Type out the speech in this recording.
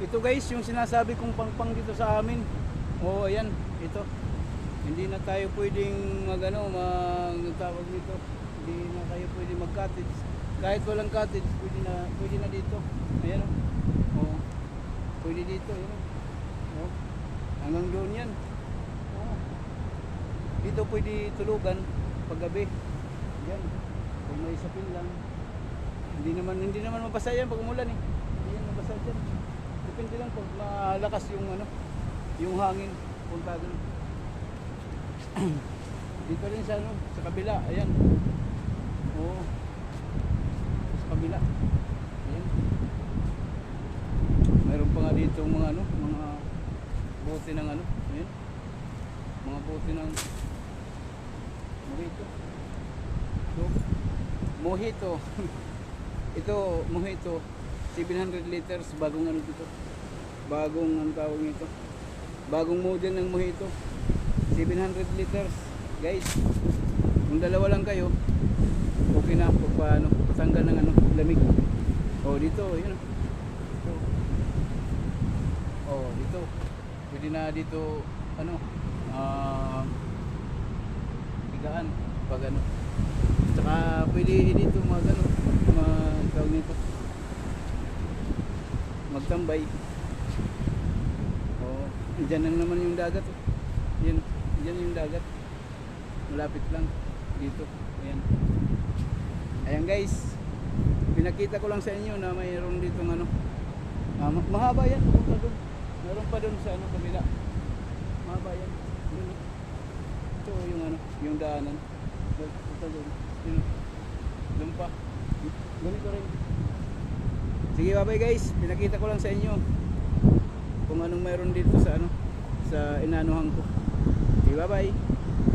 Ito guys, yung sinasabi kong pangpang dito sa amin. Oo, ayan, ito. Hindi na tayo pwedeng magano, mag tawag dito. Hindi na tayo pwedeng mag-cottage. Kahit walang cottage, pwede na pwede na dito. Ayan oh. Oo. Pwede dito, ayan oh. Oo. Hanggang doon yan. Oo. Dito pwede tulugan paggabi. Yan. Kung may sapin lang. Hindi naman hindi naman mabasa yan pag umulan eh. Hindi yan mabasa dyan. Depende lang pag malakas yung ano, yung hangin punta doon. Dito rin sa ano, sa kabila, ayan. Oo. Sa kabila. Ayan. Mayroon pa nga dito mga ano, mga bote ng ano, ayan. Mga bote ng mojito. Ito, mojito. Ito, mojito. 700 liters, bagong ano dito. Bagong ang tawag nito. Bagong model ng mojito. 700 liters. Guys, kung dalawa lang kayo, okay na kung paano, patanggal ng ano, lamig. Oh, dito, yun. Dito. Oh, dito. Pwede na dito, ano, ah, higaan pag ano. Tsaka pwede dito mag ano, mag tawag nito. Magtambay. Oh, diyan lang naman yung dagat. oh. Yan, yan yung dagat. Malapit lang dito. Ayan. Ayan guys. Pinakita ko lang sa inyo na mayroon dito ano. Ah, ma- mahaba yan, pupunta doon. Meron pa doon sa ano kabila. Mahaba yan. Doon, oh. Ito yung ano, yung daanan. Ito doon. Doon pa. Ganito rin. Sige, bye guys. Pinakita ko lang sa inyo kung anong meron dito sa ano sa inanuhan ko. Sige, bye-bye.